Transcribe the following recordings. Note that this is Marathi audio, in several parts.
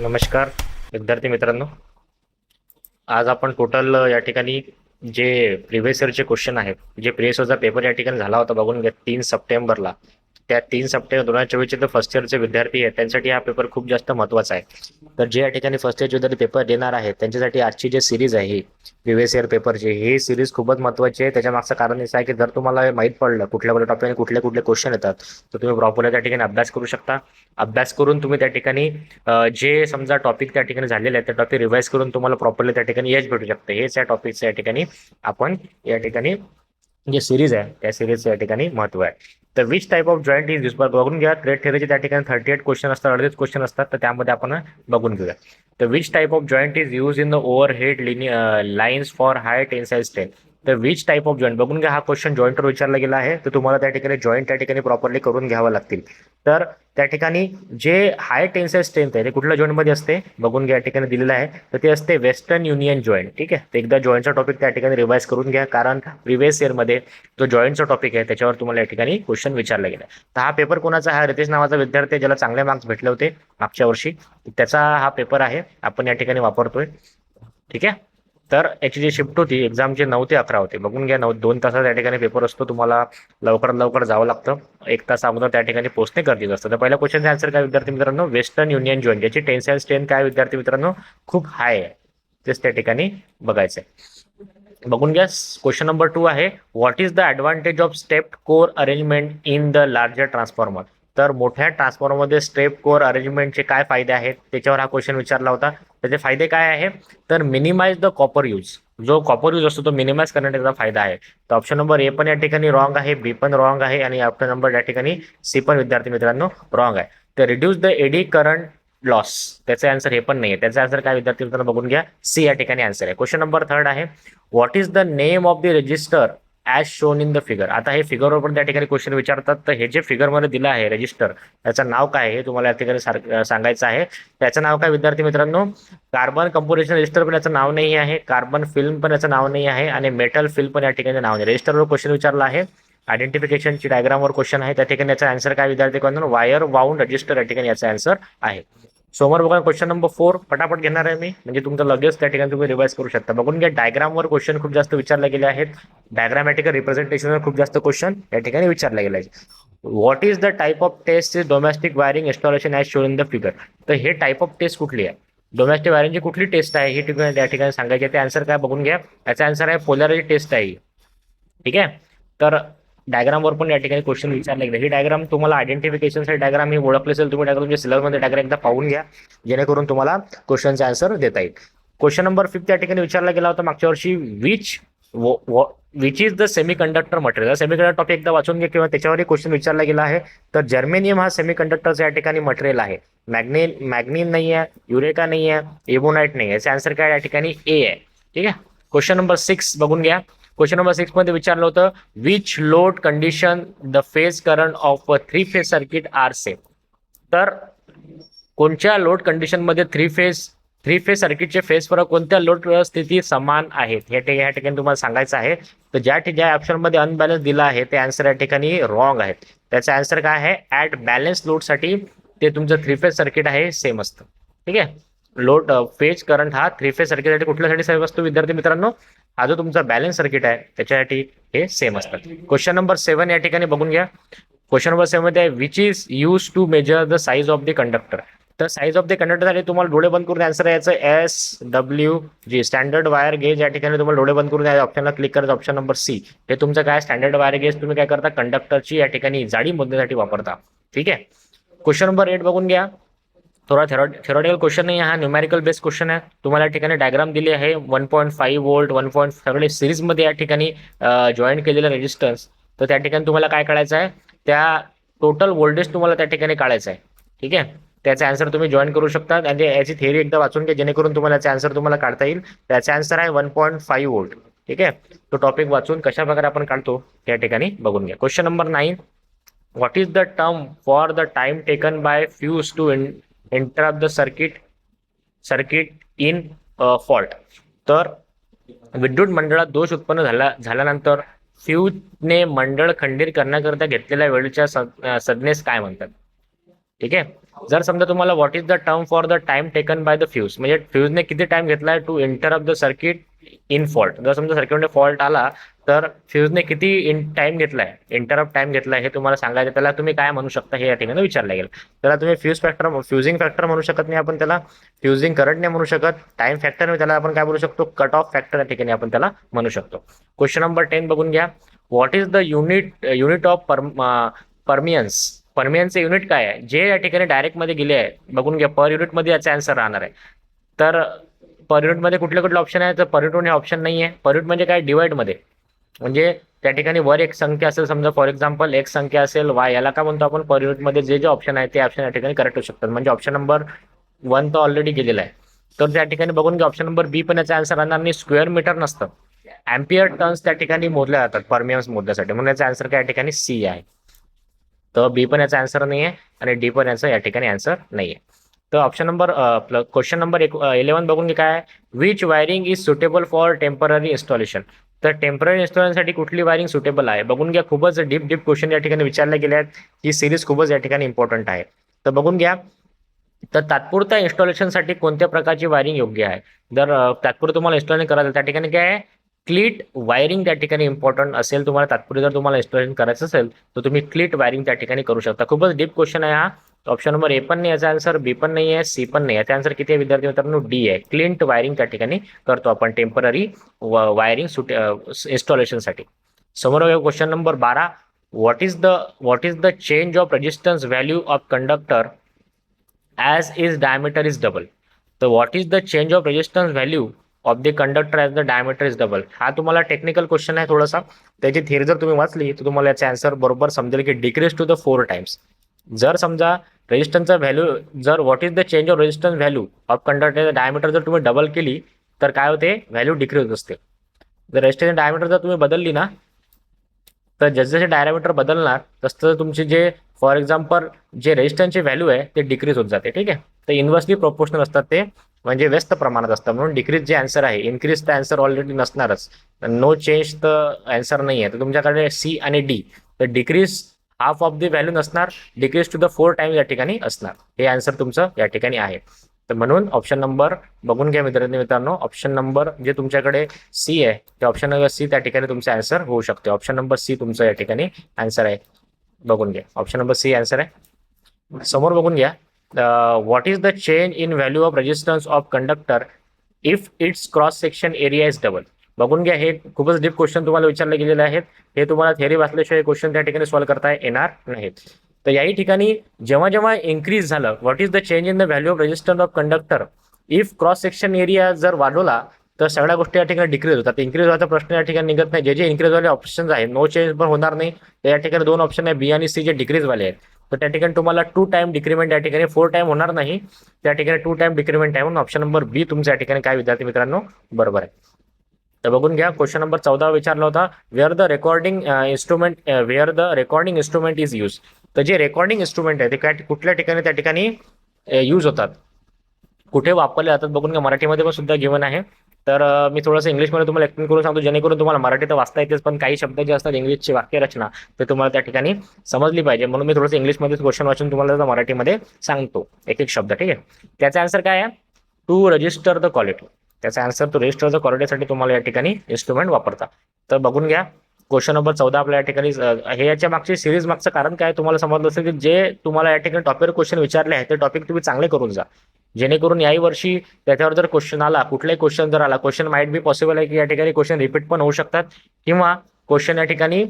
नमस्कार विद्यार्थी मित्रांनो. आज आपण टोटल या ठिकाणी जे प्रिव्हियस इयरचे क्वेश्चन आहेत जे प्रिव्हियस इयरचा पेपर या ठिकाणी झाला होता बघून घ्या तीन सप्टेंबरला. त्या तीन सप्टेंबर दोन हजार चोवीसचे जे फर्स्ट इयरचे विद्यार्थी आहेत त्यांच्यासाठी हा पेपर खूप जास्त महत्त्वाचा आहे. तर जे या ठिकाणी फर्स्ट इयरचे विद्यार्थी पेपर देणार आहेत त्यांच्यासाठी आजची जे सिरीज आहे ही प्रिव्हियस इयर पेपरची ही सिरीज खूपच महत्त्वाची आहे. त्याच्या मागचं कारण असं आहे की जर तुम्हाला माहीत माहीत पडलं कुठल्या कुठल्या टॉपिकने कुठले कुठले क्वेश्चन येतात तर तुम्ही प्रॉपरली त्या ठिकाणी अभ्यास करू शकता. अभ्यास करून तुम्ही त्या ठिकाणी जे समजा टॉपिक त्या ठिकाणी झालेले आहेत त्या टॉपिक रिवाईज करून तुम्हाला प्रॉपरली त्या ठिकाणी यश भेटू शकते. हेच या टॉपिकचं या ठिकाणी आपण या ठिकाणी जे सिरीज आहे त्या सिरीजचं या ठिकाणी महत्त्व आहे. तर which type of joint is useful बघून घ्या. ट्रेड थेरीचे त्या ठिकाणी थर्टी एट क्वेश्चन असतात अडतीस क्वेश्चन असतात तर त्यामध्ये आपण बघून घेऊया. तर which type of joint is use in the overhead line lines for high tensile strength तर विच टाईप ऑफ जॉईंट बघून घ्या हा क्वेश्चन जॉईंटवर विचारला गेला आहे. तर तुम्हाला त्या ठिकाणी जॉईंट त्या ठिकाणी प्रॉपरली करून घ्यावं लागतील. तर त्या ठिकाणी जे हाय टेन्साईल स्ट्रेंथ आहे ते कुठल्या जॉईंटमध्ये असते? बघून घ्या या ठिकाणी दिलेलं आहे. तर ते असते वेस्टर्न युनियन जॉईंट ठीक आहे? तर एकदा जॉईंटचा टॉपिक त्या ठिकाणी रिवाईज करून घ्या. कारण प्रिव्हियस इयरमध्ये जो जॉईंटचा टॉपिक आहे त्याच्यावर तुम्हाला या ठिकाणी क्वेश्चन विचारला गेला. तर हा पेपर कोणाचा हा रितेश नावाचा विद्यार्थी आहे, ज्याला चांगले मार्क्स भेटले होते मागच्या वर्षी. त्याचा हा पेपर आहे. आपण या ठिकाणी वापरतोय. ठीक आहे? तर याची जी शिफ्ट होती एक्झामचे नऊ ते अकरा होते बघून घ्या नऊ दोन तासात त्या ठिकाणी पेपर असतो तुम्हाला लवकरात लवकर जावं लागतं. एक तास अगोदर त्या ठिकाणी पोहोचणे गरजेचं असतं. तर पहिल्या क्वेश्चनचा आन्सर काय विद्यार्थी मित्रांनो? वेस्टर्न युनियन जॉईंट याची टेन्साईल स्ट्रेंथ काय विद्यार्थी मित्रांनो? खूप हाय आहे. तेच त्या ठिकाणी बघायचं आहे बघून घ्या क्वेश्चन नंबर टू आहे. What is the advantage of step core arrangement in the larger transformer तर मोठ्या ट्रान्सफॉर्मरमध्ये स्टेप कोर अरेंजमेंटचे काय फायदे आहेत त्याच्यावर हा क्वेश्चन विचारला होता. त्याचे फायदे काय आहे? तर मिनिमाइज द कॉपर यूज जो कॉपर यूज असतो तो मिनिमाइज करण्याचा फायदा आहे. तर ऑप्शन नंबर ए पण या ठिकाणी रॉंग आहे बी पण रॉंग आहे आणि ऑप्शन नंबर या ठिकाणी सी पण विद्यार्थी मित्रांनो रॉंग आहे. तर reduce the eddy current loss त्याचं आन्सर हे पण नाही आहे त्याचा आन्सर काय विद्यार्थी मित्रांनो बघून घ्या. सी या ठिकाणी आन्सर आहे. क्वेश्चन नंबर थर्ड आहे. What is the name of the register as shown in the figure आता हे फिगरवर पण त्या ठिकाणी क्वेश्चन विचारतात. तर हे जे फिगरमध्ये दिलं आहे रजिस्टर त्याचं नाव काय आहे हे तुम्हाला या ठिकाणी सार सांगायचं आहे. त्याचं नाव काय विद्यार्थी मित्रांनो? कार्बन कंपोजिशन रजिस्टर पण याचं नाव नाही आहे. कार्बन फिल्म पण याचं नाव नाही आहे. आणि मेटल फिल्म पण या ठिकाणी नाव नाही. रजिस्टरवर क्वेश्चन विचारला आहे. आयडेंटिफिकेशनची डायग्रामवर क्वेश्चन आहे. त्या ठिकाणी याचा आन्सर काय विद्यार्थी वायर वाऊंड रजिस्टर या ठिकाणी याचा आन्सर आहे. समोर बघा क्वेश्चन नंबर फोर पटापट घेणार आहे मी. म्हणजे तुमचं लगेच त्या ठिकाणी तुम्ही रिवाइज करू शकता. बघून घ्या डायग्रामवर क्वेश्चन खूप जास्त विचारले गेले आहेत. डायग्रामॅटिकल रिप्रेझेंटेशनवर खूप जास्त क्वेश्चन या ठिकाणी विचारले गेले आहेत. What is the type of test is domestic wiring installation as shown in the figure तर हे टाईप ऑफ टेस्ट कुठली आहे? डोमेस्टिक वायरिंगची कुठली टेस्ट आहे? हे ठिकाणी त्या ठिकाणी सांगायची आहे. ते आन्सर काय बघून घ्या. याचा आन्सर आहे पोलॅरिटी टेस्ट आहे. ठीक आहे? तर डायग्रामवर पण या ठिकाणी क्वेश्चन विचारले गेले. ही डायग्राम तुम्हाला आयडेंटिफिकेशनसाठी डायग्राम ही ओळखले असेल तुम्ही डायग्राम तुमच्या सिलेबसमध्ये डायग्राम एकदा पाहून घ्या. जेणेकरून तुम्हाला क्वेश्चनचा आन्सर देता येईल. क्वेश्चन नंबर फिफ्थ या ठिकाणी विचारला गेला होता मागच्या वर्षी which which is the semiconductor material semiconductor topic एकदा वाचून घ्या किंवा त्याच्यावरही क्वेश्चन विचारला गेला आहे. तर जर्मेनियम हा सेमी कंडक्टरचा या ठिकाणी मटेरियल आहे. मॅग्नेन मॅग्नीन नाही आहे युरेका नाही आहे एबोनाइट नाही आहे. याचा आन्सर काय या ठिकाणी ए आहे. ठीक आहे? क्वेश्चन नंबर सिक्स बघून घ्या. क्वेश्चन नंबर सिक्समध्ये विचारलं होतं which load condition the phase current of three phase circuit are same तर कोणत्या लोड कंडिशनमध्ये थ्री फेज थ्री फेज सर्किटचे फेज फरक कोणत्या लोड स्थिती समान आहेत? हे ठिकाणी या ठिकाणी तुम्हाला सांगायचं आहे. तर ज्या ठिकाणी ज्या ऑप्शनमध्ये अनबॅलन्स दिला आहे ते आन्सर या ठिकाणी रॉंग आहेत. त्याचा आन्सर काय आहे? ॲट बॅलन्स लोडसाठी ते तुमचं थ्री फेज सर्किट आहे सेम असतं. ठीक आहे? लोड फेज करंट हा थ्री फेज सर्किटसाठी कुठल्यासाठी सेम असतो? विद्यार्थी मित्रांनो हा जो तुमचा बॅलन्स सर्किट आहे त्याच्यासाठी हे सेम असतात. क्वेश्चन नंबर सेवन या ठिकाणी बघून घ्या. Question number सेव्हनमध्ये which is use to measure the size of the conductor तर साईज ऑफ द कंडक्टरसाठी तुम्हाला डोळे बंद करून आन्सर यायचं S W G standard wire gauge या ठिकाणी तुम्हाला डोळे बंद करून या ऑप्शनला क्लिक करायचं ऑप्शन नंबर सी हे तुमचं काय? स्टँडर्ड वायर गेज तुम्ही काय करता? कंडक्टरची या ठिकाणी जाडी मोजण्यासाठी वापरता. ठीक आहे? क्वेश्चन नंबर एट बघून घ्या. थोडा थेरॉटिकल क्वेश्चन नाही हा न्यूमॅरिकल बेस्ड क्वेश्चन आहे. तुम्हाला या ठिकाणी डायग्राम दिली आहे one point five volt one point सगळे सिरीजमध्ये या ठिकाणी जॉईन केलेलं रेजिस्टन्स तर त्या ठिकाणी तुम्हाला काय काढायचं आहे? त्या टोटल वोल्टेज तुम्हाला त्या ठिकाणी काढायचं आहे. ठीक आहे? त्याचा आन्सर तुम्ही जॉईन करू शकता आणि याची थेरी एकदा वाचून घ्या जेणेकरून तुम्हाला याचा आन्सर तुम्हाला काढता येईल. त्याचा आन्सर आहे वन पॉईंट फाईव्ह वोल्ट ठीक आहे? तो टॉपिक वाचून कशा प्रकारे आपण काढतो त्या ठिकाणी बघून घ्या. Question number nine what is the term for the time taken by fuse to interrupt the circuit circuit in fault तर विद्युत मंडळात दोष उत्पन्न झाला झाल्यानंतर फ्यूजने मंडळ खंडित करण्याकरिता घेतलेल्या वेळेच्या सं- संज्ञेस काय म्हणतात? ठीक आहे? जर समजा तुम्हाला what is the term for the time taken by the fuse म्हणजे फ्यूजने किती टाइम घेतलाय to interrupt the circuit in fault जर समजा सर्किटमध्ये फॉल्ट आला तर फ्यूजने किती इन टाइम घेतलाय? इंटरप्ट टाइम घेतलाय हे तुम्हाला सांगायचं त्याला तुम्ही काय म्हणू शकता हे या ठिकाणी विचारलं गेलं. त्याला तुम्ही फ्यूज फॅक्टर फ्युजिंग फॅक्टर म्हणू शकत नाही आपण त्याला. फ्युजिंग करंट नाही म्हणू शकत. टाइम फॅक्टर त्याला आपण काय बोलू शकतो? कट ऑफ फॅक्टर या ठिकाणी आपण त्याला म्हणू शकतो. क्वेश्चन नंबर टेन बघून घ्या. What is the unit unit of permeance परमियनचे unit काय आहे? जे या ठिकाणी डायरेक्टमध्ये गेले आहे बघून घ्या. पर युनिटमध्ये याचा आन्सर राहणार आहे. तर परमध्ये कुठले कुठले ऑप्शन आहे तर पर हे ऑप्शन नाही आहे पर म्हणजे काय? डिवाइडमध्ये म्हणजे त्या ठिकाणी वर एक संख्या असेल समजा फॉर एक्झाम्पल एक संख्या असेल वाय याला काय म्हणतो आपण? पर युनिटमध्ये जे जे ऑप्शन आहे ते ऑप्शन या ठिकाणी करेक्ट होऊ शकतात. म्हणजे ऑप्शन नंबर वन तर ऑलरेडी गेलेला आहे. तर त्या ठिकाणी बघून की ऑप्शन नंबर बी पण याचा आन्सर राहणार नाही. स्क्वेअर मीटर नसतं. अँपियर टर्न्स त्या ठिकाणी मोजल्या जातात परमियन्स मोजण्यासाठी. म्हणून याचा आन्सर काय या ठिकाणी? सी आहे. तर बी पण याचा आन्सर नाही आहे आणि डी पण याचा या ठिकाणी आन्सर नाही आहे तर ऑप्शन नंबर आपलं क्वेश्चन नंबर एक इलेव्हन बघून घे काय which wiring is suitable for temporary installation तर टेंपररी इन्स्टॉलेशनसाठी कुठली वायरिंग सुटेबल आहे? बघून घ्या खूपच डीप डीप क्वेश्चन या ठिकाणी विचारले गेले आहेत. ही सिरीज खूपच या ठिकाणी इम्पॉर्टंट आहे. तर बघून घ्या. तर तात्पुरत्या इन्स्टॉलेशनसाठी कोणत्या प्रकारची वायरिंग योग्य आहे? जर तात्पुरतं तुम्हाला इन्स्टॉलेशन करायचं त्या ठिकाणी काय आहे? क्लीट वायरिंग त्या ठिकाणी इम्पॉर्टंट असेल तुम्हाला तात्पुरते जर तुम्हाला इन्स्टॉलेशन करायचं असेल तर तुम्ही क्लीट वायरिंग त्या ठिकाणी करू शकता. खूपच डीप क्वेश्चन आहे हा. ऑप्शन नंबर ए पण नाही याचा आन्सर बी पण नाही आहे सी पण नाही याचा आन्सर किती आहे विद्यार्थी मित्रांनो? डी आहे. क्लिंट वायरिंग त्या ठिकाणी करतो आपण टेंपररी वायरिंग सुट इन्स्टॉलेशनसाठी समोर क्वेश्चन नंबर बारा. What is the what is the change of resistance value of conductor as is diameter is double तर what is the change of resistance value of the conductor as the diameter is double हा तुम्हाला टेक्निकल क्वेश्चन आहे थोडासा. त्याची थिअरी जर तुम्ही वाचली तर तुम्हाला याचा आन्सर बरोबर समजेल की decrease to the four times जर समजा रेजिस्टन्सचा व्हॅल्यू जर what is the change of resistance value of कंडक्टरचा डायमीटर जर तुम्ही डबल केली तर काय होते? व्हॅल्यू डिक्रीज होत असते. जर रेजिस्टन्स डायमीटर जर तुम्ही बदलली ना तर जसजसे जसे डायमीटर बदलणार तसं तुमचे जे फॉर एक्झाम्पल जे रेजिस्टन्सची व्हॅल्यू आहे ते डिक्रीज होत जाते ठीक आहे? तर इन्व्हर्सली प्रोपोर्शनल असतात ते म्हणजे व्यस्त प्रमाणात असतात. म्हणून डिक्रीज जे आन्सर आहे इन्क्रीज तर आन्सर ऑलरेडी नसणारच. नो चेंज तर आन्सर नाही आहे तर तुमच्याकडे सी आणि डी तर decrease half of the value नसणार decrease to the four time या ठिकाणी असणार. हे आन्सर तुमचं या ठिकाणी आहे. तर म्हणून ऑप्शन नंबर बघून घ्या मित्रांनो मित्रांनो ऑप्शन नंबर जे तुमच्याकडे सी आहे ते ऑप्शन नंबर सी त्या ठिकाणी तुमचं आन्सर होऊ शकते. ऑप्शन नंबर सी तुमचं या ठिकाणी आन्सर आहे. बघून घ्या. ऑप्शन नंबर सी आन्सर आहे. समोर बघून घ्या. What is the change in value of resistance of conductor if its cross section area is double बघून घ्या. हे खूपच डीप क्वेश्चन तुम्हाला विचारले गेलेले आहेत. हे तुम्हाला थेअरी वाचल्याशिवाय क्वेश्चन त्या ठिकाणी सॉल्व्ह करता येणार नाहीत. तर याही ठिकाणी जेव्हा जेव्हा इन्क्रीज झालं what is the change in the value of resistance of conductor if cross section area जर वाढवला तर सगळ्या गोष्टी या ठिकाणी डिक्रीज होतात. इन्क्रीज व्हायचा प्रश्न या ठिकाणी निघत नाही. जे जे इन्क्रीज वाले ऑप्शन्स आहे नो चेंज पण होणार नाही. तर या ठिकाणी दोन ऑप्शन आहे बी आणि सी जे डिक्रीज वाले आहेत. तर त्या ठिकाणी तुम्हाला टू टाइम डिक्रीमेंट या ठिकाणी फोर टाइम होणार नाही. त्या ठिकाणी टू टाइम डिक्रीमेंट आहे म्हणून ऑप्शन नंबर बी तुमच्या या ठिकाणी काय विद्यार्थी मित्रांनो बरोबर आहे. तर बघून घ्या. क्वेश्चन नंबर चौदा विचारला होता where the recording instrument where the recording instrument is use तर जे रेकॉर्डिंग इन्स्ट्रुमेंट आहे ते काय कुठल्या ठिकाणी त्या ठिकाणी uh, यूज होतात. कुठे वापरले जातात बघून घ्या. मराठीमध्ये पण सुद्धा गिवन आहे. तर uh, मी थोडंसं इंग्लिशमध्ये तुम्हाला एक्सप्लेन करून सांगतो. जेणेकरून तुम्हाला मराठी तर वाचता येतेच पण काही शब्द जे असतात इंग्लिशची वाक्यरचना ते तुम्हाला त्या ठिकाणी समजली पाहिजे. म्हणून मी थोडंसं इंग्लिशमध्ये क्वेश्चन वाचून तुम्हाला मराठीमध्ये सांगतो. एक एक शब्द ठीक आहे? त्याचा आन्सर काय आहे? टू रजिस्टर द क्वालिटी त्याचा आन्सर तो रजिस्टर द तुम्हाला या ठिकाणी इन्स्ट्रुमेंट वापरता. तर बघून घ्या. क्वेश्चन नंबर चौदा आपल्या या ठिकाणी हे याच्या मागची सिरीज मागचं कारण काय तुम्हाला समजलं असेल की जे तुम्हाला या ठिकाणी टॉपिक क्वेश्चन विचारले आहे ते टॉपिक तुम्ही चांगले करून जा. जेणेकरून याही वर्षी त्याच्यावर जर क्वेश्चन आला कुठलाही क्वेश्चन जर आला क्वेश्चन माइट बी पॉसिबल आहे की या ठिकाणी क्वेश्चन रिपीट पण होऊ शकतात. किंवा क्वेश्चन या ठिकाणी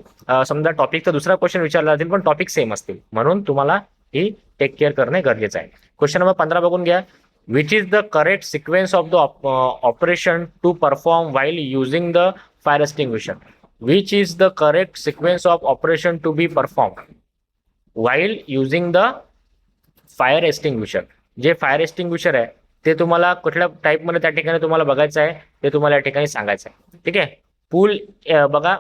समजा टॉपिकचा दुसरा क्वेश्चन विचारला जातील पण टॉपिक सेम असतील. म्हणून तुम्हाला ही टेक केअर करणे गरजेचं आहे. क्वेश्चन नंबर पंधरा बघून घ्या. Which is the correct sequence of the operation to perform while using the fire extinguisher which is the correct sequence of operation to be perform while using the fire extinguisher. जे फायर एक्सटिंग्विशर आहे ते तुम्हाला कुठल्या टाईपमध्ये त्या ठिकाणी तुम्हाला बघायचं आहे ते तुम्हाला या ठिकाणी सांगायचं आहे. ठीक आहे? पूल बघा.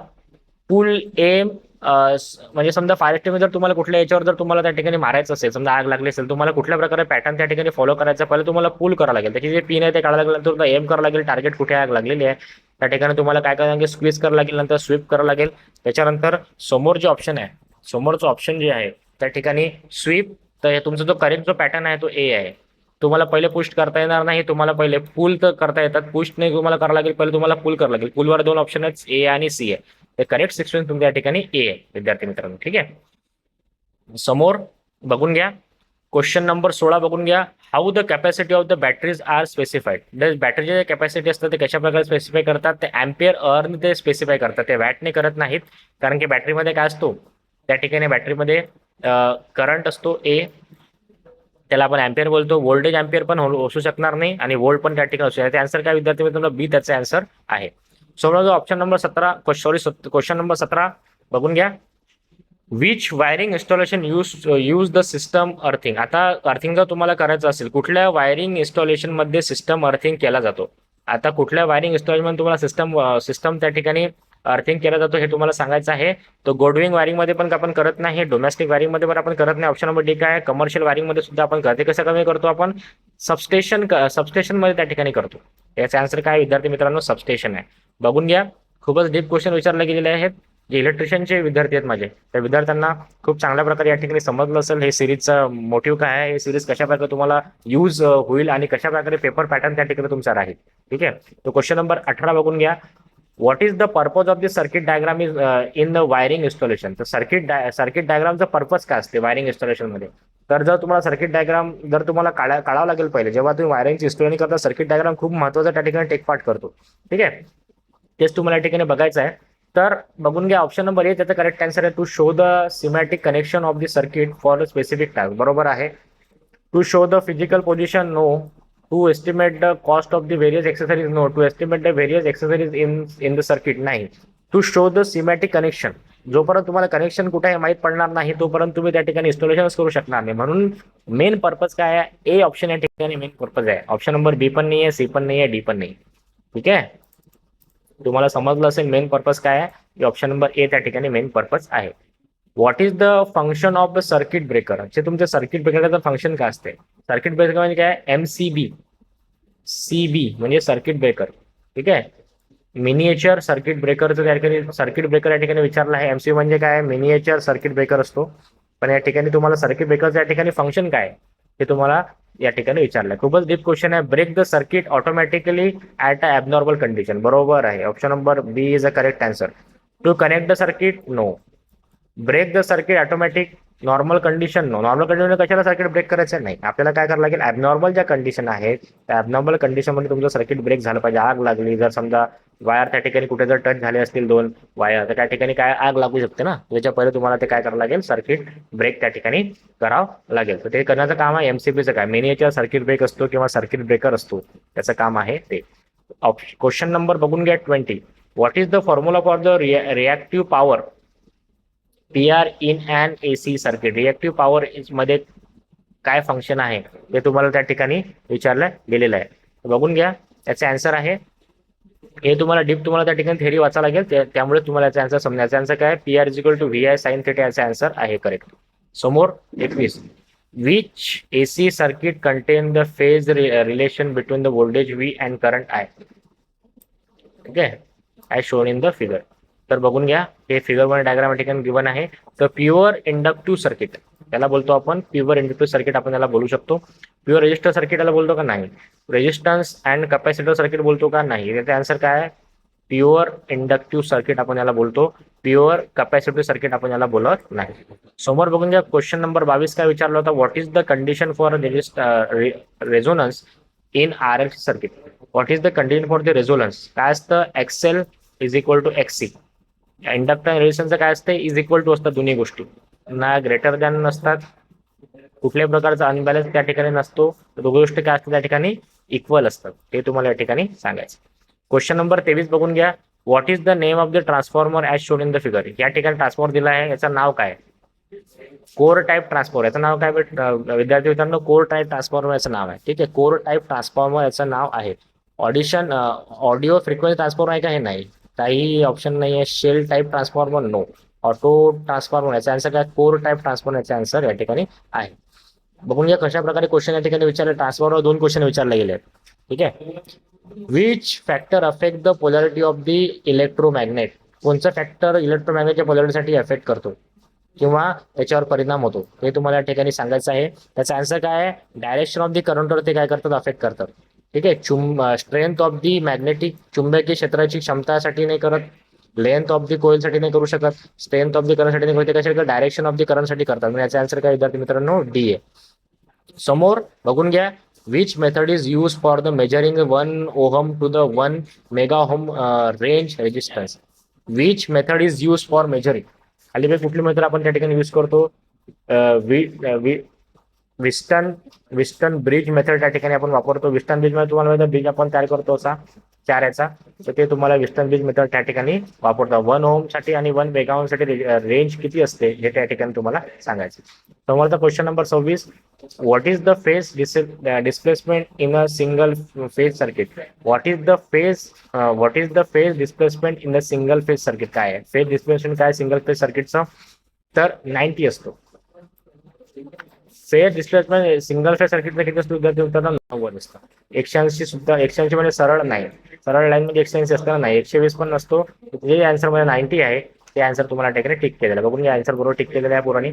पूल एम म्हणजे समजा फायर एक्सटिंग जर तुम्हाला कुठल्या याच्यावर जर तुम्हाला त्या ठिकाणी मारायचं असेल समजा आग लागली असेल तुम्हाला कुठल्या प्रकारे पॅटर्न त्या ठिकाणी फॉलो करायचा पहिले तुम्हाला पूल करावं लागेल. त्याची जे पिन आहे ते काढायला लागेल तुम्हाला एम करावं लागेल टार्गेट कुठे आग लागलेली आहे त्या ठिकाणी तुम्हाला काय करावं लागेल स्क्वीज करावं लागेल नंतर स्वीप करावं लागेल. त्याच्यानंतर समोर जे ऑप्शन आहे समोरचं ऑप्शन जे आहे त्या ठिकाणी स्वीप तर तुमचा जो करेक्ट जो पॅटर्न आहे तो ए आहे. तुम्हाला पहिले पुष्ट करता येणार नाही तुम्हाला पहिले पुल तर करता येतात. पुष्ट नाही तुम्हाला करावं लागेल पहिले तुम्हाला पुल करावं लागेल. पुलवर दोन ऑप्शन आहेत ए आणि सी आहे. ते करेक्ट सिक्वेन्स तुमच्या या ठिकाणी ए आहे विद्यार्थी मित्रांनो. ठीक आहे? समोर बघून घ्या. क्वेश्चन नंबर सोळा बघून घ्या. How the capacity of the batteries are specified बॅटरीचे जे कॅपॅसिटी असतात ते कशा प्रकारे स्पेसिफाय करतात? ते अँपियर अर्न ते स्पेसिफाय करतात. ते वॅटने करत नाहीत. कारण की बॅटरीमध्ये काय असतो? त्या ठिकाणी बॅटरीमध्ये करंट असतो ए त्याला आपण अँपियर बोलतो. व्होल्टेज अँपियर पण हो, असू शकणार नाही आणि वोल्ट पण त्या ठिकाणी असू शकते आन्सर काय विद्यार्थी मित्रांनो? बी त्याचा आन्सर आहे. सोळा जो ऑप्शन नंबर सतरा सॉरी क्वेश्चन नंबर सतरा. बघून घ्या. Which wiring installation use use the system earthing आता अर्थिंग जर तुम्हाला करायचं असेल कुठल्या वायरिंग इन्स्टॉलेशनमध्ये सिस्टम अर्थिंग केला जातो? आता कुठल्या वायरिंग इन्स्टॉलेशन तुम्हाला सिस्टम सिस्टम त्या ठिकाणी अर्थिंग केला जातो हे तुम्हाला सांगायचं आहे. तो गोडविंग वायरिंगमध्ये पण आपण करत नाही डोमेस्टिक वायरिंगमध्ये पण आपण करत नाही. ऑप्शन नंबर डी काय आहे? कमर्शियल वायरिंगमध्ये सुद्धा आपण करते. कसं कमी करतो आपण? सबस्टेशन सबस्टेशनमध्ये त्या ठिकाणी करतो. याचा आन्सर काय विद्यार्थी मित्रांनो सबस्टेशन आहे. बघून घ्या. खूपच डीप क्वेश्चन विचारले गेलेले आहेत. जे इलेक्ट्रिशियनचे विद्यार्थी आहेत माझे. त्या विद्यार्थ्यांना खूप चांगल्या प्रकारे या ठिकाणी समजलं असेल हे सिरीजचा मोटिव्ह काय आहे हे सिरीज कशा प्रकारे तुम्हाला यूज होईल आणि कशा प्रकारे पेपर पॅटर्न त्या ठिकाणी तुमचा राहील. ठीक आहे? तो क्वेश्चन नंबर अठरा बघून घ्या. What is the purpose of the circuit diagram is in the wiring installation तर सर्किट सर्किट डायग्रामचं पर्पज काय असते वायरिंग इन्स्टॉलेशनमध्ये? तर जर तुम्हाला सर्किट डायग्राम जर तुम्हाला काढा काढावं लागेल पहिले जेव्हा तुम्ही वायरिंगची इन्स्टॉलिंग करता सर्किट डायग्राम खूप महत्त्वाचा त्या ठिकाणी टेक पार्ट करतो. ठीक आहे? तेच तुम्हाला या ठिकाणी बघायचं आहे. तर बघून घ्या ऑप्शन नंबर ए त्याचा करेक्ट आन्सर आहे. To show the schematic connection of the circuit for a specific task बरोबर आहे. To show the physical position no to estimate the cost of the various accessories no to estimate the various accessories in in the circuit नाही. To show the schematic connection जोपर्यंत तुम्हाला कनेक्शन कुठे आहे माहीत पडणार नाही तोपर्यंत तुम्ही त्या ठिकाणी इन्स्टॉलेशनच करू शकणार नाही. म्हणून मेन पर्पज काय आहे? ए ऑप्शन या ठिकाणी मेन पर्पज आहे. ऑप्शन नंबर बी पण नाही आहे सी पण नाही आहे डी पण नाही ठीक आहे? तुम्हाला समजलं असेल मेन पर्पज काय आहे? ऑप्शन नंबर ए त्या ठिकाणी मेन पर्पज आहे. What is the function of the circuit breaker जे तुमच्या सर्किट ब्रेकरचं फंक्शन काय असते? सर्किट ब्रेकर म्हणजे काय? M C B C B म्हणजे सर्किट ब्रेकर ठीक आहे? मिनिएचर सर्किट ब्रेकरचं त्या ठिकाणी सर्किट ब्रेकर या ठिकाणी विचारलं आहे. एमसीबी म्हणजे काय? मिनिएचर सर्किट ब्रेकर असतो. पण या ठिकाणी तुम्हाला सर्किट ब्रेकरचं या ठिकाणी फंक्शन काय आहे? हे तुम्हाला या ठिकाणी विचारलं आहे खूपच डीप क्वेश्चन आहे. Break the circuit automatically at a abnormal condition बरोबर आहे. Option number B is a correct answer to connect the circuit no break the circuit automatic normal condition no normal condition कशाला सर्किट ब्रेक करायचं? नाही. आपल्याला काय करावं लागेल? ॲबनॉर्मल ज्या कंडिशन आहेत त्या ॲबनॉर्मल कंडिशनमध्ये तुमचं सर्किट ब्रेक झालं पाहिजे. आग लागली. जर समजा वायर त्या ठिकाणी कुठे जर टच झाले असतील दोन वायर तर त्या ठिकाणी काय आग लागू शकते ना? त्याच्या पहिले तुम्हाला ते काय करावं लागेल? सर्किट ब्रेक त्या ठिकाणी करावं लागेल. तर ते करण्याचं काम आहे एमसीबीचं काय? मिनिएचर सर्किट ब्रेक असतो किंवा सर्किट ब्रेकर असतो. त्याचं काम आहे ते. क्वेश्चन नंबर बघून घ्या twenty what is the formula for the reactive power P R in and A C circuit reactive power मध्ये काय फंक्शन आहे? ते तुम्हाला त्या ठिकाणी विचारलं गेलेलं आहे. बघून घ्या. त्याचा आन्सर आहे हे तुम्हाला डीप तुम्हाला त्या ठिकाणी थेरी वाचा लागेल. त्यामुळे तुम्हाला याचा आन्सर समजायचा आन्सर काय? P R equal to V I sine theta याचा आन्सर आहे. करेक्ट समोर एकवीस which A C circuit contain the phase relation between the voltage V and current I ठीक आहे I shown in the figure तर बघून घ्या हे फिगर वन डायग्राम ठिकाणी गिवन आहे. तर प्युअर इंडक्टिव्ह सर्किट त्याला बोलतो आपण प्युअर इंडक्टिव्ह सर्किट आपण त्याला बोलू शकतो. प्युअर रेजिस्टर सर्किट याला बोलतो का नाही? रेजिस्टन्स अँड कॅपॅसिटर सर्किट बोलतो का नाही? त्याचा आन्सर काय आहे? प्युअर इंडक्टिव्ह सर्किट आपण याला बोलतो. प्युअर कॅपॅसिटिव्ह सर्किट आपण याला बोलत नाही. समोर बघून घ्या क्वेश्चन नंबर बावीस काय विचारला होता? What is the condition for resonance in R L circuit what is the condition for the resonance काय असतं XL is equal to XC inductance रेजिस्टन्सचं काय असतं इज इक्वल टू असतात दोन्ही गोष्टी. ना ग्रेटर दॅन नसतात. कुठल्याही प्रकारचा अनबॅलन्स त्या ठिकाणी नसतो. दोघी गोष्टी काय असतात? त्या ठिकाणी इक्वल असतात. ते तुम्हाला या ठिकाणी सांगायचं. क्वेश्चन नंबर तेवीस बघून घ्या. What is the name of the transformer as shown in the figure या ठिकाणी ट्रान्सफॉर्मर दिला आहे. याचं नाव काय? कोर टाईप ट्रान्सफॉर्मर याचं नाव काय विद्यार्थी मित्रांनो? कोर टाईप ट्रान्सफॉर्मर याचं नाव आहे. ठीक आहे? कोर टाईप ट्रान्सफॉर्मर याचं नाव आहे. ऑडिशन ऑडिओ फ्रिक्वेन्सी ट्रान्सफॉर्मर आहे का? हे नाही. काही ऑप्शन नाही आहे shell type transformer no auto transformer याचा आन्सर काय? कोर टाईप ट्रान्सफॉर्मर याचा आन्सर या ठिकाणी आहे. बघून घ्या कशा प्रकारे क्वेश्चन या ठिकाणी विचारले. ट्रान्सफॉर्मर दोन क्वेश्चन विचारले गेले ठीक आहे? Which factor affect the polarity of the electromagnet कोणचा फॅक्टर इलेक्ट्रोमॅग्नेटच्या पोलॅरिटीसाठी अफेक्ट करतो? किंवा त्याच्यावर परिणाम होतो? हे तुम्हाला या ठिकाणी सांगायचं आहे. त्याचा आन्सर काय आहे? डायरेक्शन ऑफ दी करंटवर ते काय करतात? अफेक्ट करतात. ठीक आहे. चुंब स्ट्रेंथ ऑफ दी मॅग्नेटिक चुंबकीय क्षेत्राची क्षमतासाठी नाही करत. लेंथ ऑफ दी कोईलसाठी नाही करू शकत. स्ट्रेंथ ऑफ दी करंटसाठी नाही करत शकत. कशासाठी? डायरेक्शन ऑफ दी करंटसाठी करतात. म्हणजे याचा आन्सर काय विद्यार्थी मित्रांनो? डी आहे समोर बघून घ्या. Which method is use for the measuring one ohm to the one mega ohm range resistance which method is use for measuring खाली कुठली मेथड आपण त्या ठिकाणी यूज करतो. विस्टन विस्टन ब्रिज मेथड त्या ठिकाणी आपण वापरतो. विस्टन ब्रिजमध्ये तुम्हाला ब्रिज आपण तयार करतो असा चार याचा तर ते तुम्हाला विस्टन ब्रिज मेथड त्या ठिकाणी वापरतो वन ओमसाठी आणि वन मेगा साठी रेंज किती असते हे त्या ठिकाणी तुम्हाला सांगायचे समोरचा क्वेश्चन नंबर सव्वीस. What is the phase displacement in a single phase circuit what is the phase what is the phase displacement in a single phase circuit काय आहे? फेज डिस्प्लेसमेंट काय सिंगल फेज सर्किटचं तर नाईन्टी असतो. फेज डिस्प्लेसमेंट सिंगल फेज सर्किटला किती असतो विद्यार्थी उत्तरला नव्वद असतं. एकशे ऐंशी सुद्धा एकशे ऐंशी म्हणजे सरळ नाही. सरळ लाईन म्हणजे एकशे ऐंशी असताना नाही. एकशे वीस पण नसतो. जे आन्सरमध्ये नाईन्टी आहे ते आन्सर तुम्हाला टेकने टिक केलेलं. बघून घ्या आन्सर बरोबर टिक केलेलं आहे पुराणी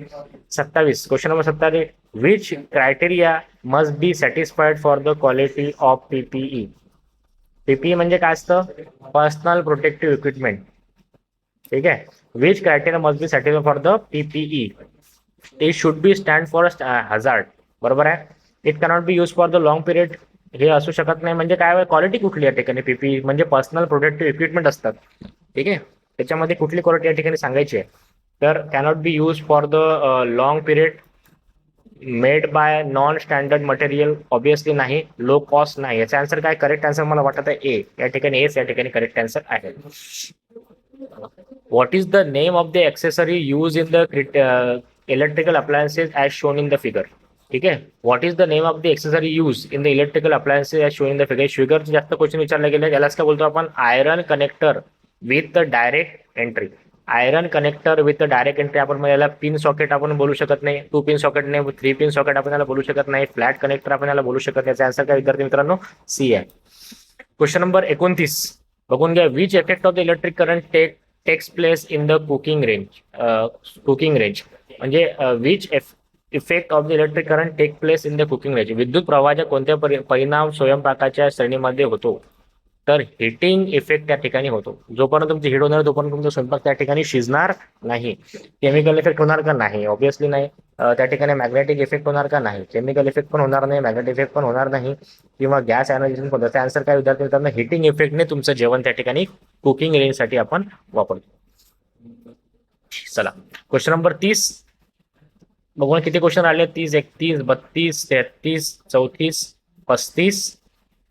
सत्तावीस. क्वेश्चन नंबर सत्तावीस. Which criteria must be satisfied for the quality of PPE PPE म्हणजे काय असतं? पर्सनल प्रोटेक्टिव्ह इक्विपमेंट ठीक आहे? Which criteria must be satisfied for the PPE ते should be stand for hazard बरोबर आहे? It cannot be use for the long period हे असू शकत नाही. म्हणजे काय क्वालिटी कुठली या ठिकाणी? पीपी म्हणजे पर्सनल प्रोटेक्टिव्ह इक्विपमेंट असतात. ठीक आहे? त्याच्यामध्ये कुठली क्वालिटी या ठिकाणी सांगायची आहे? तर cannot be use for the long period made by non standard material obviously नाही. लो कॉस्ट नाही. याचा आन्सर काय? करेक्ट आन्सर मला वाटत आहे ए या ठिकाणी एस या ठिकाणी करेक्ट आन्सर आहे. What is the name of the accessory use in the electrical appliances as shown in the figure. ठीक आहे? What is the name of the accessory use in the electrical appliances as shown in the figure sugar जास्त क्वेश्चन विचारला गेले. यालाच काय बोलतो आपण? Iron connector with the direct entry iron connector with the direct entry आपण याला पिन सॉकेट आपण बोलू शकत नाही. टू पिन सॉकेट नाही थ्री पिन सॉकेट आपण याला बोलू शकत नाही. फ्लॅट कनेक्टर आपण याला बोलू शकत नाही. याचा आन्सर काय विद्यार्थी मित्रांनो? सी आहे क्वेश्चन नंबर एकोणतीस. बघून घ्या which effect of the electric current take takes place in the cooking range cooking range म्हणजे which F effect of the electric current take place in the cooking range विद्युत प्रवाहाच्या कोणत्या परि- परिणाम स्वयंपाकाच्या श्रेणीमध्ये होतो? तर हिटिंग इफेक्ट त्या ठिकाणी होतो. जोपर्यंत तुमची हिट होणार तोपर्यंत तुमचा स्वयंपाक त्या ठिकाणी शिजणार नाही. केमिकल इफेक्ट होणार का नाही? ऑब्विसली नाही. त्या ठिकाणी मॅग्नेटिक इफेक्ट होणार का नाही? केमिकल इफेक्ट पण होणार नाही मॅग्नेटिक इफेक्ट पण होणार नाही. किंवा गॅस एनर्जी पण त्याचा आन्सर काय विद्यार्थी मित्रांनो हिटिंग इफेक्टने तुमचं जेवण त्या ठिकाणी कुकिंग रेंजसाठी आपण वापरतो. चला. क्वेश्चन नंबर तीस. बघून किती क्वेश्चन आले? तीस एकतीस बत्तीस तेहतीस चौतीस पस्तीस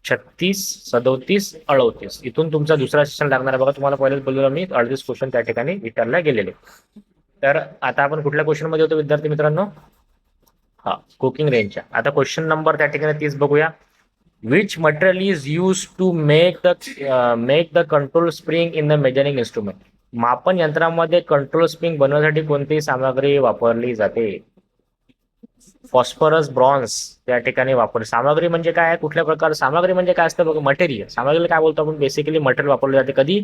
छत्तीस सदोतीस अडोतीस. इथून तुमचा दुसरा सेशन लागणार बघा तुम्हाला पहिलेच बोललो मी अडतीस क्वेश्चन त्या ठिकाणी विचारला गेलेले. तर आता आपण कुठल्या क्वेश्चनमध्ये होतो विद्यार्थी मित्रांनो? हा कुकिंग रेंजच्या आता क्वेश्चन नंबर त्या ठिकाणी तीस बघूया. Which material is use to make the make the control spring in the measuring instrument मापन यंत्रामध्ये कंट्रोल स्प्रिंग बनवण्यासाठी कोणती सामग्री वापरली जाते. फॉस्फरस ब्रॉन्झ त्या ठिकाणी वापर सामग्री म्हणजे काय कुठल्या प्रकार? सामग्री म्हणजे काय असतं बघ? मटेरियल. सामग्रीला काय बोलतो आपण? बेसिकली मटेरियल वापरले जाते. कधी?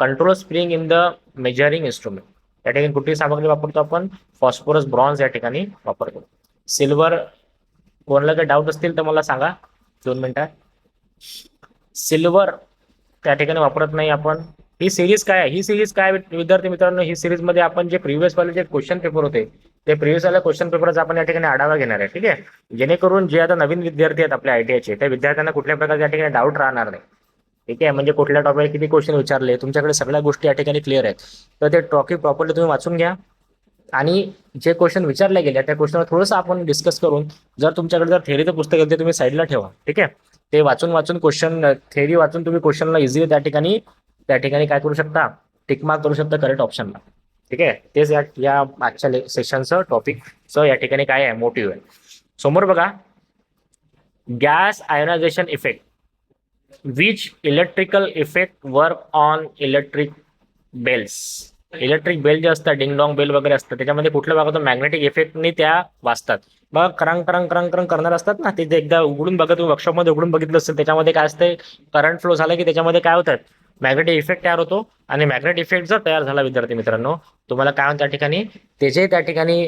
Control spring in the measuring instrument त्या ठिकाणी कुठली सामग्री वापरतो आपण? फॉस्फरस ब्रॉन्झ या ठिकाणी वापरतो. सिल्वर कोणाला काही डाऊट असतील तर मला सांगा. दोन मिनिटात सिल्वर त्या ठिकाणी वापरत नाही आपण. ही सिरीज काय आहे? ही सिरीज काय विद्यार्थी मित्रांनो ही सिरीजमध्ये आपण जे प्रिव्हियस वाले जे क्वेश्चन पेपर होते ते प्रिव्हियस वाल्या क्वेश्चन पेपरचा आपण या ठिकाणी आढावा घेणार आहे ठीक आहे? जेणेकरून जे आता नवीन विद्यार्थी आहेत आपल्या आयटीआयचे त्या विद्यार्थ्यांना कुठल्या प्रकारच्या या ठिकाणी डाऊट राहणार नाही. ठीक आहे? म्हणजे कुठल्या टॉपिक किती क्वेश्चन विचारले तुमच्याकडे सगळ्या गोष्टी या ठिकाणी क्लिअर आहेत. तर ते टॉपिक प्रॉपरली तुम्ही वाचून घ्या. आणि जे क्वेश्चन विचारले गेले त्या क्वेश्चनवर थोडंसं आपण डिस्कस करून जर तुमच्याकडे जर थेरीचं पुस्तक असेल ते तुम्ही साईडला ठेवा ठीक आहे? ते वाचून वाचून क्वेश्चन थेरी वाचून तुम्ही क्वेश्चनला इझिली त्या ठिकाणी त्या ठिकाणी काय करू शकता? टिक मार्क करू शकता करेक्ट ऑप्शनला ठीक आहे? तेच या या आजच्या सेशनचं टॉपिकचं या ठिकाणी काय आहे? मोटिव्ह आहे. समोर बघा. Gas ionisation effect which electrical effect work on electric bells electric bell जे असतात डिंगडॉंग बेल वगैरे असतात त्याच्यामध्ये कुठल्या भागातून मॅग्नेटिक इफेक्टनी त्या वाचतात? मग करंग करंग करंग करंग करणार असतात ना? ते एकदा उघडून बघा तुम्ही वर्कशॉपमध्ये उघडून बघितलं असेल त्याच्यामध्ये काय असते करंट फ्लो झाला की त्याच्यामध्ये काय होतात? मॅग्नेटिक इफेक्ट तयार होतो आणि मॅग्नेटिक इफेक्ट जर तयार झाला विद्यार्थी मित्रांनो तुम्हाला काय म्हणतात त्या ठिकाणी? त्याचे त्या ठिकाणी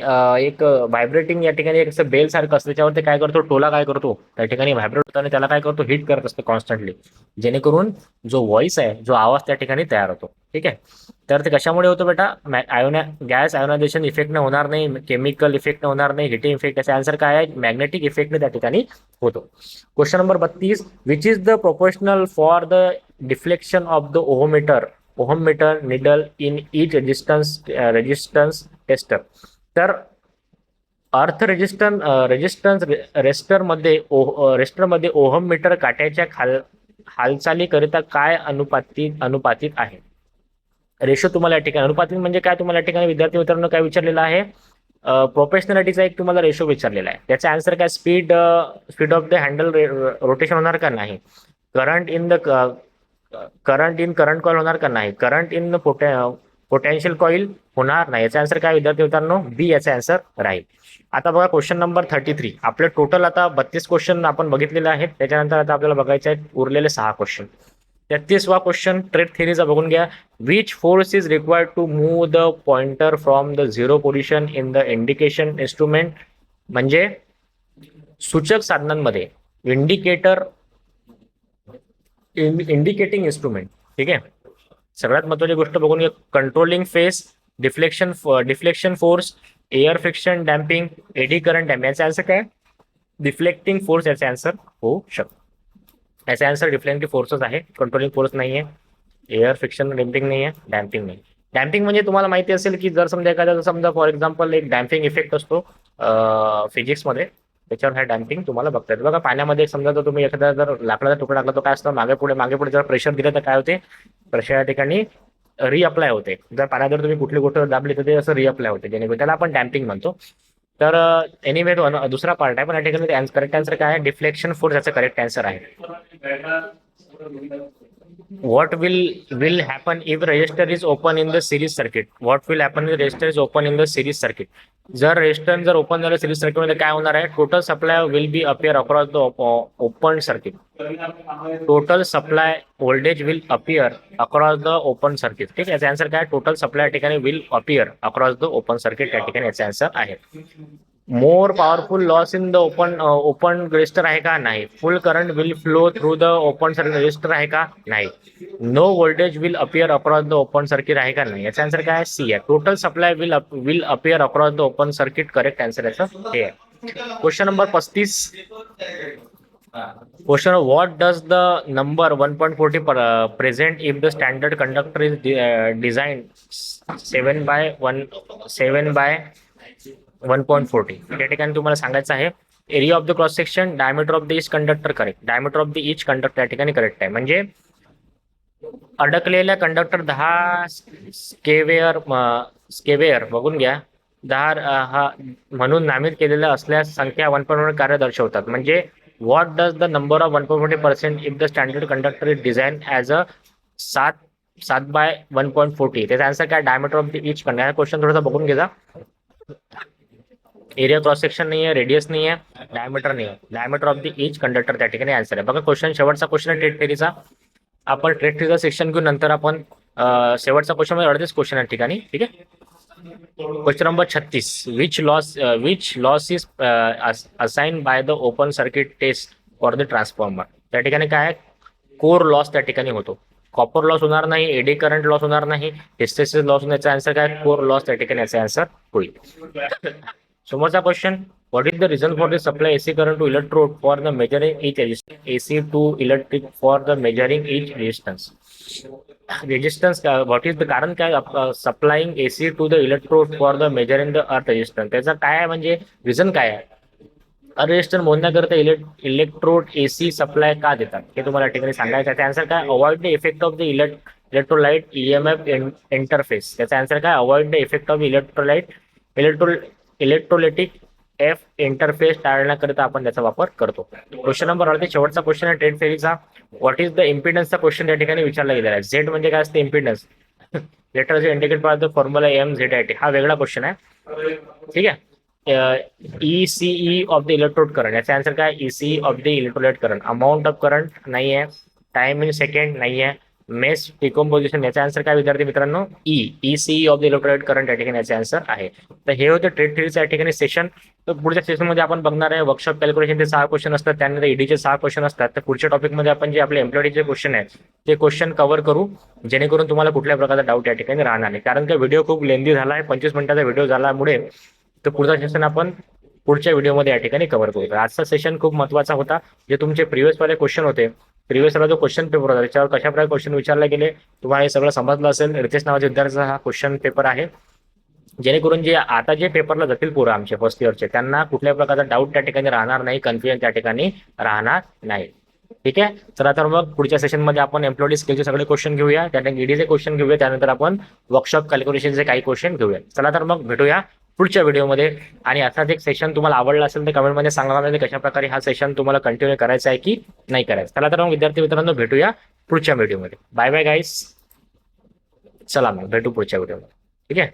एक व्हायब्रेटिंग या ठिकाणी एक असं बेल सारखं असतं त्याच्यावर ते काय करतो? टोला काय करतो? त्या ठिकाणी व्हायब्रेट होतो आणि त्याला काय करतो? हिट करत असतो कॉन्स्टंटली जेणेकरून जो व्हॉइस आहे जो आवाज त्या ठिकाणी तयार होतो. ठीक आहे? तर ते कशामुळे होतं बेटा? आयोना गॅस आयोनायझेशन इफेक्टने होणार नाही केमिकल इफेक्टने होणार नाही हिटिंग इफेक्ट याचा आन्सर काय आहे? मॅग्नेटिक इफेक्टने त्या ठिकाणी होतो. क्वेश्चन नंबर बत्तीस which is the proportional for the deflection of the ohmmeter ohmmeter needle in each resistance resistance tester. तर अर्थ रेजिस्टन रेजिस्टन्स रेस्टरमध्ये ओह रेस्टरमध्ये ओहम मीटर काट्याच्या खाल हालचालीकरिता काय अनुपातित अनुपातित आहे? रेशो तुम्हाला या ठिकाणी अनुपातित म्हणजे काय तुम्हाला या ठिकाणी? विद्यार्थी मित्रांनो काय विचारलेलं आहे? प्रोफेशनॅलिटीचा एक तुम्हाला रेशो विचारलेला आहे. त्याचा आन्सर काय? Speed speed of the handle rotation होणार का नाही? Current in the current in current coil होणार का नाही? करंट इन पोटे पोटेन्शियल कॉईल होणार नाही. याचा आन्सर काय विद्यार्थी मित्रांनो? बी याचा आन्सर राहील. आता बघा क्वेश्चन नंबर थर्टी थ्री आपले टोटल आता बत्तीस क्वेश्चन आपण बघितलेले आहेत. त्याच्यानंतर आता आपल्याला बघायचे आहेत उरलेले सहा क्वेश्चन तेहतीसवा क्वेश्चन ट्रेड थेरीचा बघून घ्या. Which force is required to move the pointer from the zero position in the indication instrument म्हणजे सूचक साधनांमध्ये इंडिकेटर इंडिकेटिंग इन्स्ट्रुमेंट ठीक आहे? सगळ्यात महत्वाची गोष्ट बघून घ्या. Controlling face deflection deflection force air friction damping eddy current damp याचा आन्सर काय? डिफ्लेक्टिंग फोर्स याचा आन्सर होऊ शकतो. याचा आन्सर डिफ्लेक्टिंग फोर्सच आहे. कंट्रोलिंग फोर्स नाही आहे एअर फ्रिक्शन डॅम्पिंग नाही आहे डॅम्पिंग नाही डॅम्पिंग म्हणजे तुम्हाला माहिती असेल की जर समजा एखाद्या समजा फॉर एक्झाम्पल एक डॅम्पिंग इफेक्ट असतो uh, फिजिक्समध्ये त्याच्यावर हा डॅम्पिंग तुम्हाला बघता येतं. बघा पाण्यामध्ये समजा जर तुम्ही एखादा जर लाकडाचा तुकडा टाकला तो काय असतं? मागे पुढे मागे पुढे जर प्रेशर दिलं तर काय होते? प्रेशर या ठिकाणी रिअप्लाय होते. जर पाण्यात जर तुम्ही कुठली गोष्ट दाबली तर ते असं रिअप्लाय होते. जेणेकरून त्याला आपण डॅम्पिंग म्हणतो. तर एनिवे दुसरा पार्ट आहे. पण या ठिकाणी करेक्ट आन्सर काय आहे? डिफ्लेक्शन फोर्स याचं करेक्ट आन्सर आहे. What will will happen if register is open in the series circuit? What will happen if register is open in the series circuit? जर रेजिस्टर जर ओपन झालं सिरीज सर्किटमध्ये काय होणार आहे? Total supply will be appear across the open circuit total supply voltage will appear across the open circuit ठीक आहे? याचा आन्सर काय? टोटल सप्लाय या ठिकाणी will appear across the open circuit या ठिकाणी याचा आन्सर आहे. More powerful loss in the open open resistor आहे का? नाही. Full current will flow through the open circuit resistor आहे का? नाही. No voltage will appear across the open circuit आहे का? नाही. याचा आन्सर काय? सी आहे. Total supply will will appear across the open circuit correct answer याचं? हे आहे. क्वेश्चन नंबर पस्तीस. Question what does the number one point forty present if the standard conductor is design seven by one seven by one point forty या ठिकाणी तुम्हाला सांगायचं आहे area of the cross section diameter of the each conductor correct diameter of the each conductor या ठिकाणी करेक्ट आहे. म्हणजे अडकलेल्या कंडक्टर दहा स्केवेअर स्केवेअर बघून घ्या. दहा हा म्हणून नामित केलेल्या असल्यास संख्या वन पॉईंट कार्य दर्शवतात. म्हणजे what does the number of one point forty percent if the standard conductor is design as a सात सात बाय वन पॉईंट फोर्टी त्याचा आन्सर काय? Diameter of the each conductor question थोडासा बघून घेजा. एरिया क्रॉस सेक्शन नाही आहे रेडियस नाही आहे डायमीटर नाही आहे diameter of the each conductor त्या ठिकाणी आन्सर आहे बघा क्वेश्चन शेवटचा क्वेश्चन आहे ट्रेड फेरीचा आपण ट्रेड फेरीचा सेक्शन घेऊन नंतर आपण शेवटचा क्वेश्चन म्हणजे अडतीस क्वेश्चन आहे ठिकाणी ठीक आहे? क्वेश्चन नंबर छत्तीस. Which loss which loss is assign by the open circuit test for the transformer त्या ठिकाणी काय आहे? कोर लॉस त्या ठिकाणी होतो. कॉपर लॉस होणार नाही एडी करंट लॉस होणार नाही हिस्टेसिस लॉस होण्याचा आन्सर काय? कोर लॉस त्या ठिकाणी याचा आन्सर होईल. समोरचा question what is the reason for the supply AC current to electrode for the measuring each AC to electric for the measuring each resistance resistance what is the कारण काय supplying AC to the electrode for the measuring the earth resistance त्याचा काय आहे म्हणजे रिझन काय आहे? रेजिस्टन्स मोजण्याकरता इलेक्ट इलेक्ट्रोड एसी सप्लाय का देतात? हे तुम्हाला ठिकाणी सांगायचं आहे. आन्सर काय? Avoid the effect of the electrolyte electrolyte EMF interface त्याचा आन्सर काय? Avoid the effect of electrolyte electro electrolytic F interface टाळण्याकरिता आपण त्याचा वापर करतो. क्वेश्चन नंबर अडतीस शेवटचा क्वेश्चन आहे ट्रेड फेरीचा व्हॉट इज द इम्पिडन्सचा क्वेश्चन या ठिकाणी विचारला गेलेला आहे. झेड म्हणजे काय असते इम्पिडन्स लेटर इंडिकेट पाहतो the formula M Z I T हा वेगळा क्वेश्चन आहे. ठीक आहे? E CE of the electrode current याचा आन्सर काय? E C of the electrolyte current amount of current नाही आहे टाइम इन सेकंड नाही आहे मेस डिकॉम्पोजिशन याचा आन्सर काय विद्यार्थी मित्रांनो? E E C of the electronic current या ठिकाणी याचे आन्सर आहे. तर हे होतं ट्रेड थ्रीचं या ठिकाणी सेशन तर पुढच्या सेशनमध्ये आपण बघणार आहे वर्कशॉप कॅल्क्युलेशनचे सहा क्वेश्चन असतात त्यानंतर ईडीचे सहा क्वेश्चन असतात. तर पुढच्या टॉपिकमध्ये आपण जे आपले एम्प्लॉईचे क्वेश्चन आहेत ते क्वेश्चन कव्हर करू जेणेकरून तुम्हाला कुठल्या प्रकारचा डाऊट या ठिकाणी राहणार नाही. कारण का व्हिडिओ खूप लेंदी झाला आहे पंचवीस मिनिटाचा व्हिडिओ झाल्यामुळे तर पुढचा सेशन आपण पुढच्या व्हिडिओमध्ये या ठिकाणी कव्हर करू. आजचा सेशन खूप महत्त्वाचा होता. जे तुमचे प्रिव्हियस वाले क्वेश्चन होते प्रिव्हियसला जो क्वेश्चन पेपर होता त्याच्यावर कशाप्रकारे क्वेश्चन विचारले गेले तुम्हाला हे सगळं समजलं असेल. रितेश नावाच्या विद्यार्थ्याचा हा क्वेश्चन पेपर आहे. जेणेकरून जे आता जे पेपरला जातील पोरं आमचे फर्स्ट इयरचे त्यांना कुठल्या प्रकारचा डाऊट त्या ठिकाणी राहणार नाही कन्फ्युजन त्या ठिकाणी राहणार नाही. ठीक आहे? चला तर मग पुढच्या सेशनमध्ये आपण एम्प्लॉई स्किलचे सगळे क्वेश्चन घेऊया त्यानंतर ईडीचे क्वेश्चन घेऊया त्यानंतर आपण वर्कशॉप कॅल्क्युलेशनचे काही क्वेश्चन घेऊया. चला तर मग भेटूया. पुढच्या व्हिडिओमध्ये. आणि असाच एक सेशन तुम्हाला आवडला असेल तर कमेंटमध्ये सांगणार मला कशा प्रकारे हा सेशन तुम्हाला कंटिन्यू करायचा आहे की नाही करायचं. चला तर मग विद्यार्थी मित्रांनो भेटूया पुढच्या व्हिडिओमध्ये. बाय बाय गाईस चला मग भेटू पुढच्या व्हिडिओमध्ये. ठीक आहे?